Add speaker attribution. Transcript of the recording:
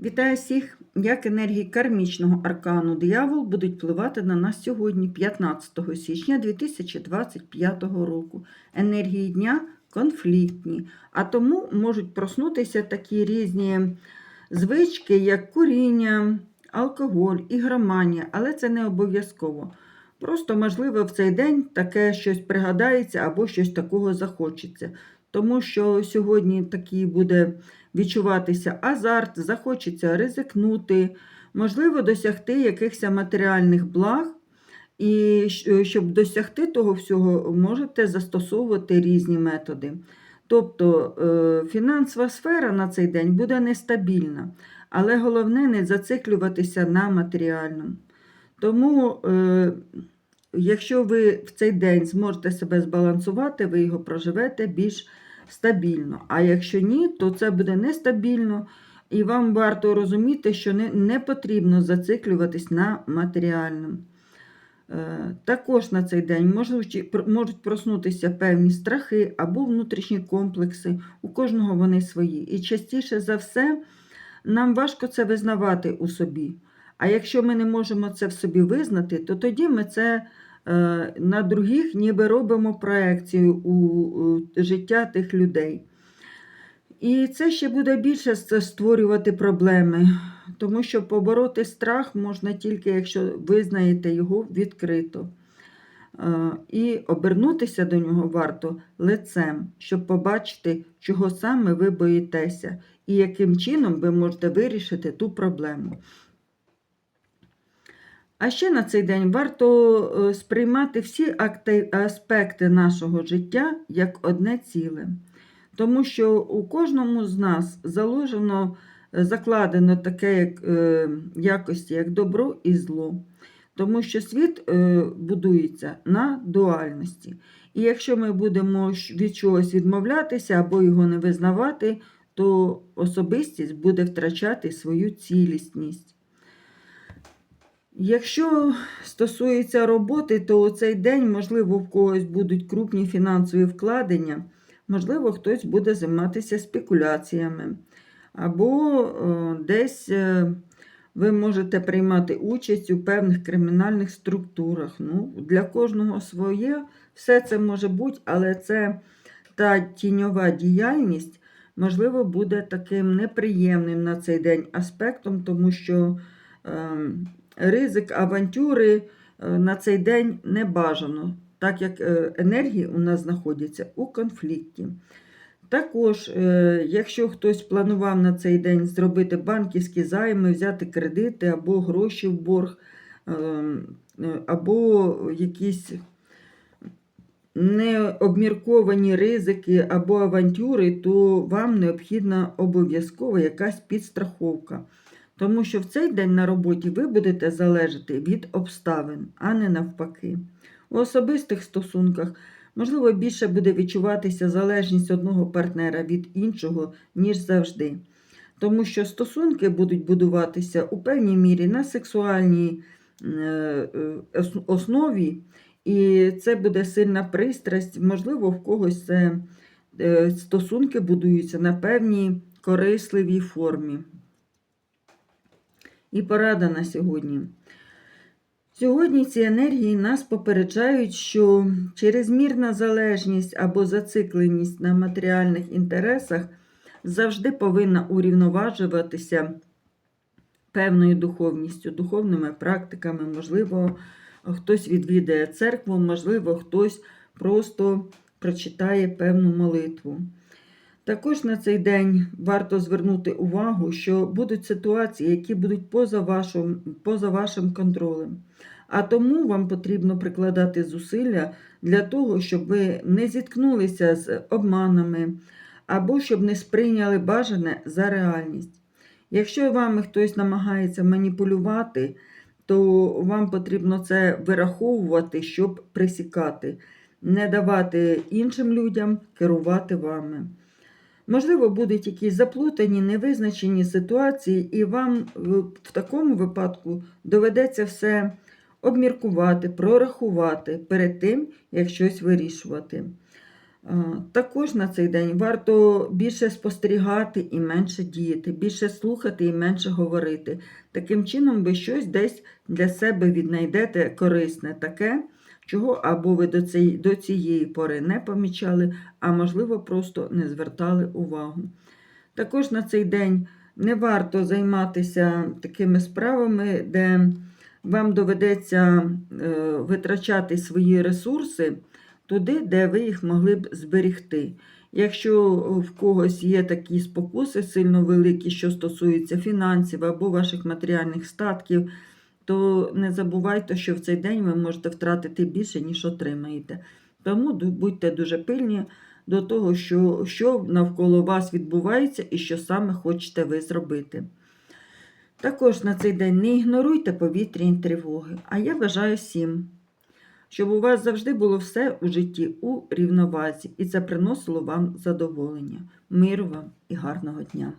Speaker 1: Вітаю всіх! Як енергії кармічного аркану диявол будуть впливати на нас сьогодні, 15 січня 2025 року. Енергії дня конфліктні, а тому можуть проснутися такі різні звички, як куріння, алкоголь, ігроманія, але це не обов'язково. Просто, можливо, в цей день таке щось пригадається або щось такого захочеться. Тому що сьогодні такий буде відчуватися азарт, захочеться ризикнути, можливо, досягти якихось матеріальних благ. І щоб досягти того всього, можете застосовувати різні методи. Тобто е, фінансова сфера на цей день буде нестабільна, але головне не зациклюватися на матеріальному. Тому, е, якщо ви в цей день зможете себе збалансувати, ви його проживете більш стабільно. А якщо ні, то це буде нестабільно, і вам варто розуміти, що не, не потрібно зациклюватись на матеріальному. Е, Також на цей день можуть, можуть проснутися певні страхи або внутрішні комплекси. У кожного вони свої. І частіше за все, нам важко це визнавати у собі. А якщо ми не можемо це в собі визнати, то тоді ми це на других ніби робимо проекцію у, у життя тих людей. І це ще буде більше створювати проблеми, тому що побороти страх можна тільки, якщо визнаєте його відкрито. Е, І обернутися до нього варто лицем, щоб побачити, чого саме ви боїтеся, і яким чином ви можете вирішити ту проблему. А ще на цей день варто е, сприймати всі аспекти нашого життя як одне ціле. Тому що у кожному з нас заложено, е, закладено таке як, е, якості, як добро і зло. Тому що світ будується на дуальності. І якщо ми будемо від чогось відмовлятися або його не визнавати, то особистість буде втрачати свою цілісність. Якщо стосується роботи, то у цей день, можливо, в когось будуть крупні фінансові вкладення, можливо, хтось буде займатися спекуляціями, або е, десь е, ви можете приймати участь у певних кримінальних структурах. Ну, для кожного своє, все це може бути, але це та тіньова діяльність, можливо, буде таким неприємним на цей день аспектом, тому що. Ризик авантюри е, на цей день не бажано, так як е, енергії у нас знаходяться у конфлікті. Також, е, якщо хтось планував на цей день зробити банківські займи, взяти кредити або гроші в борг, ем, або якісь необмірковані ризики або авантюри, то вам необхідна обов'язково якась підстраховка. Тому що в цей день на роботі ви будете залежати від обставин, а не навпаки. У особистих стосунках, можливо, більше буде відчуватися залежність одного партнера від іншого, ніж завжди. Тому що стосунки будуть будуватися у певній мірі на сексуальній е, е, ос- основі, і це буде сильна пристрасть. Можливо, в когось це е, стосунки будуються на певній корисливій формі. І порада на сьогодні. Сьогодні ці енергії нас попереджають, що чрезмірна залежність або зацикленість на матеріальних інтересах завжди повинна урівноважуватися певною духовністю, духовними практиками. Можливо, хтось відвідає церкву, можливо, хтось просто прочитає певну молитву. Також на цей день варто звернути увагу, що будуть ситуації, які будуть поза вашим, поза вашим контролем. А тому вам потрібно прикладати зусилля для того, щоб ви не зіткнулися з обманами або щоб не сприйняли бажане за реальність. Якщо вами хтось намагається маніпулювати, то вам потрібно це вираховувати, щоб присікати, не давати іншим людям керувати вами. Можливо, будуть якісь заплутані, невизначені ситуації, і вам в такому випадку доведеться все обміркувати, прорахувати перед тим, як щось вирішувати. Також на цей день варто більше спостерігати і менше діяти, більше слухати і менше говорити. Таким чином, ви щось десь для себе віднайдете корисне таке, чого або ви до цієї, пори не помічали, а можливо, просто не звертали увагу. Також на цей день не варто займатися такими справами, де вам доведеться е, витрачати свої ресурси туди, де ви їх могли б зберігти. Якщо в когось є такі спокуси сильно великі, що стосуються фінансів або ваших матеріальних статків, то не забувайте, що в цей день ви можете втратити більше, ніж отримаєте. Тому будьте дуже пильні до того, що, що навколо вас відбувається і що саме хочете ви зробити. Також на цей день не ігноруйте повітряні тривоги. А я бажаю всім, щоб у вас завжди було все у житті у рівновазі, і це приносило вам задоволення. Миру вам і гарного дня!